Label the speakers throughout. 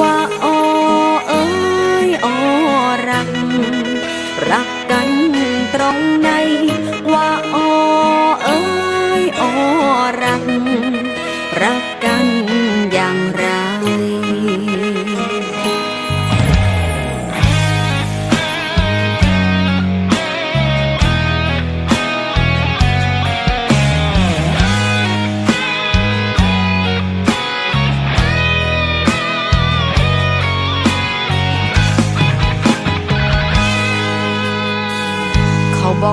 Speaker 1: ว่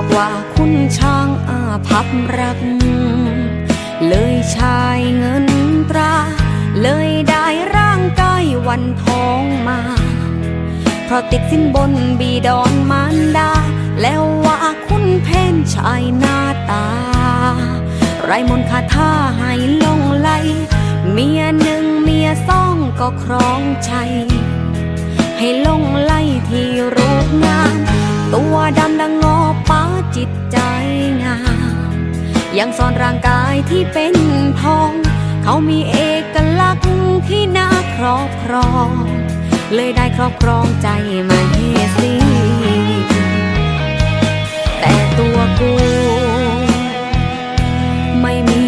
Speaker 1: บอกว่าคุณช่างอาภัพรัก เลยชายเงินตรา เลยได้ร่างกายวันทองมา เพราะติดสินบนบีดอนมารดา แล้วว่าคุณเพ่นชายหน้าตา ไรมนคาถาให้ลงไหล เมียหนึ่งเมียสองก็ครองใจ ให้ลงไล่ที่รูปงา จิตใจงาม ยังซ่อนร่างกายที่เป็นทอง เขามีเอกลักษณ์ที่น่าครอบครอง เลยได้ครอบครองใจมาเฮสีแต่ตัวกู ไม่มี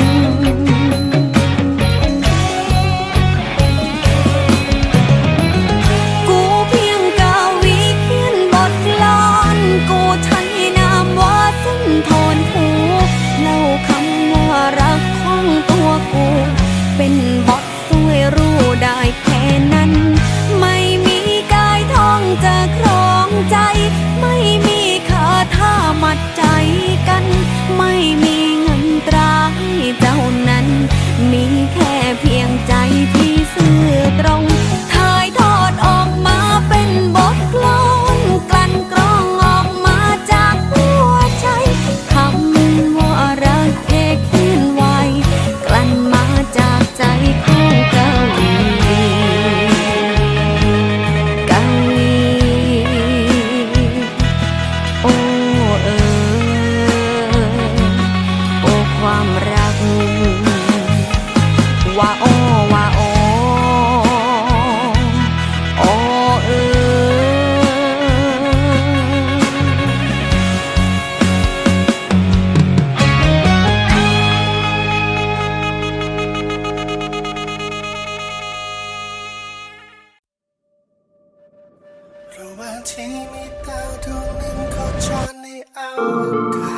Speaker 1: ที่มีดาวดวงหนึ่งโคจรในอาวกา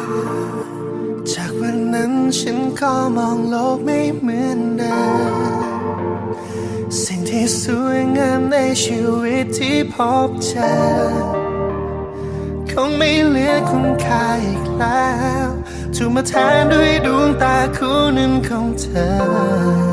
Speaker 1: จาก
Speaker 2: วันนั้นฉันก็มองโลกไม่เหมือนเดิมสิ่งที่สวยงามในชีวิตที่พบเจอคงไม่เหลือคุณค่าอีกแล้วถูกมาแทนด้วยดวงตาคู่นั้นของเธอ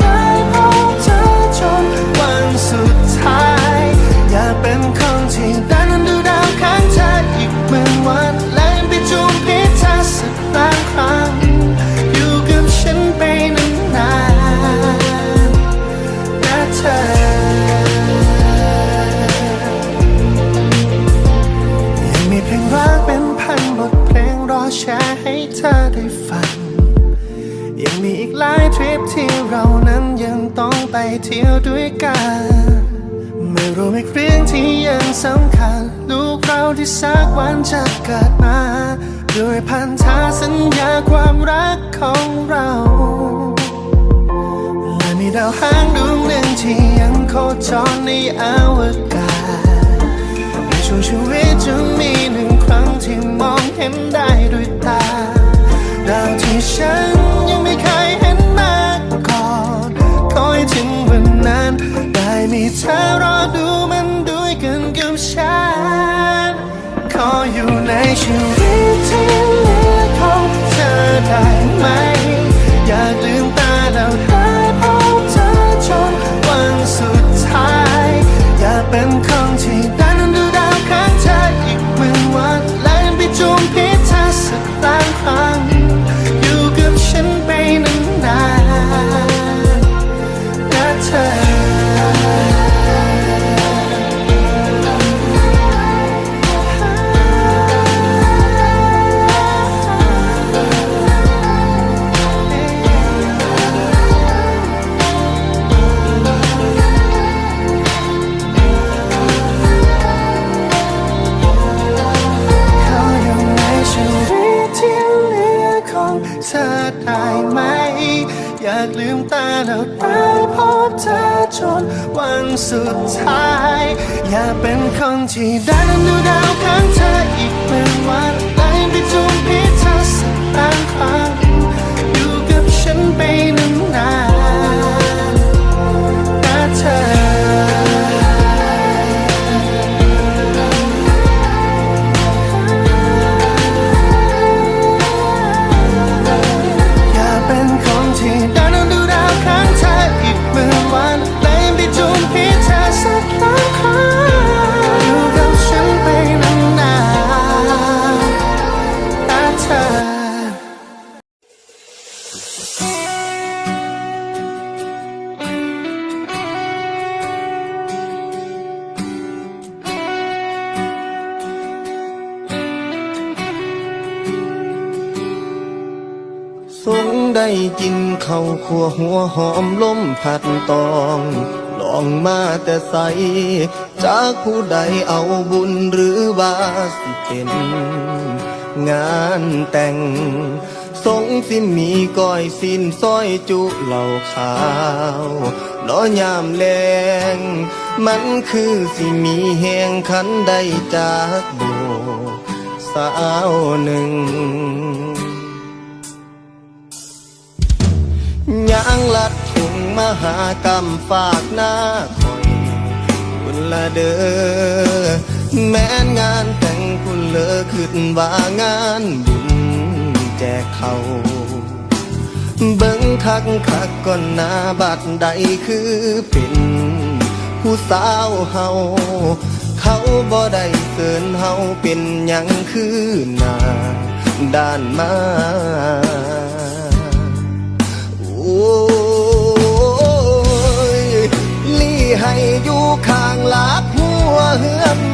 Speaker 2: ดาวหางดวงหนึ่งที่ยังโคจรในอวกาศในช่วงชีวิตจะมีหนึ่งครั้งที่มองเห็นได้ด้วยตา ดาวที่ฉันยังไม่เคยเห็นมาก่อนคอยถึงวันนั้น ได้มีเธอรอดูมันด้วยกันกับฉัน ขออยู่ในชีวิตที่ กลืมตาแล้วได้พบเธอจนวันสุดท้าย อยากเป็นคนที่ได้นั้นดูดาวข้างเธออีกเป็นวันได้ไปจูบพิธาสักล้านครั้ง งได้
Speaker 3: กินข้าวขัวหัวหอมล้มผัดตอง ลองมาแต่ใส จากผู้ใดเอาบุญหรือว่าสิเป็นงานแต่ง สงสิมีก้อยสินซอยจุเหล่าขาวล้อยามแลงมันคือสิมีแหงคันได้จากโบสาวหนึ่ง ยางลัดถุงมหากรรมฝากหน้าคอยคุณละเด้อแม้นงานแต่งคุณเลอขึ้นว่างานบุญแจกเขาเบิ่งคักคักก่อนหน้าบัดใดคือเป็นผู้สาวเฮาเขาบ่ได้เกินเฮาเป็นหยังคือหน้าด้านมา ยลี่ให้อยู่ข้างหลักหัวเฮือน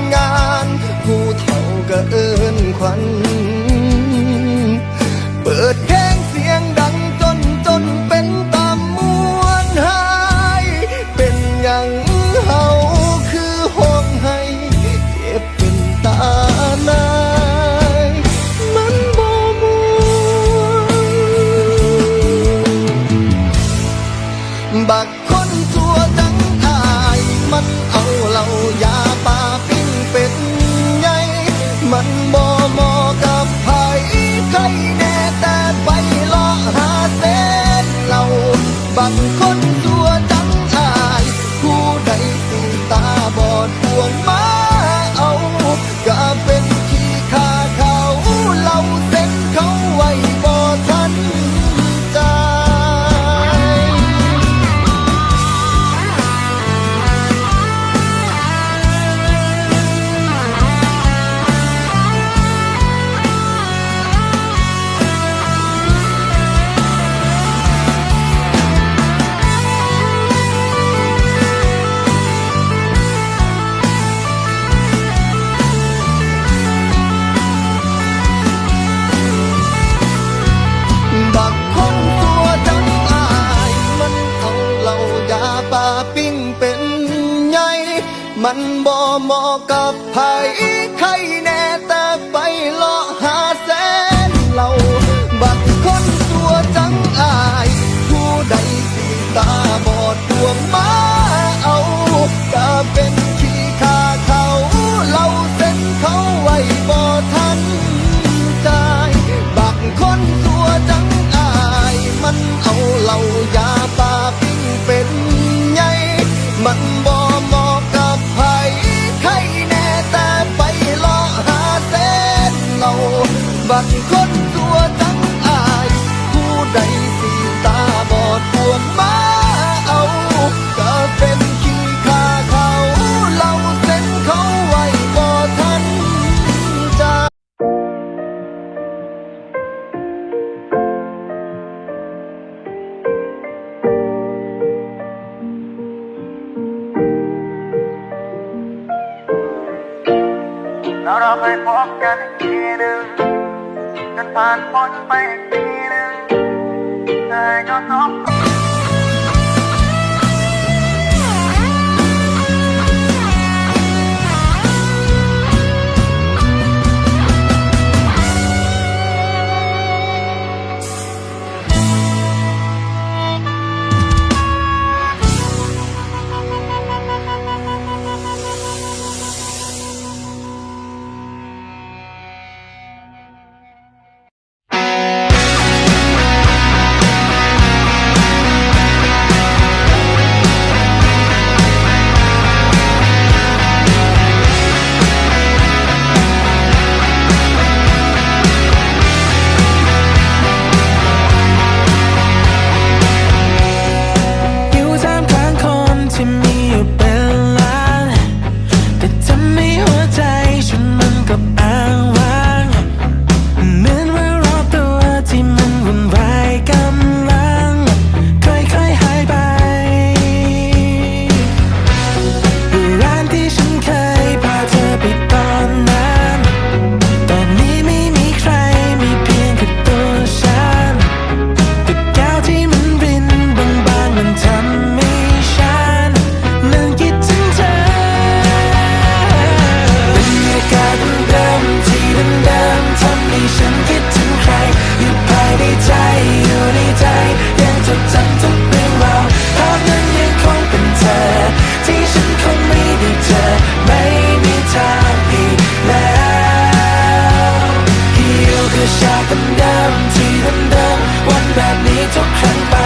Speaker 4: แ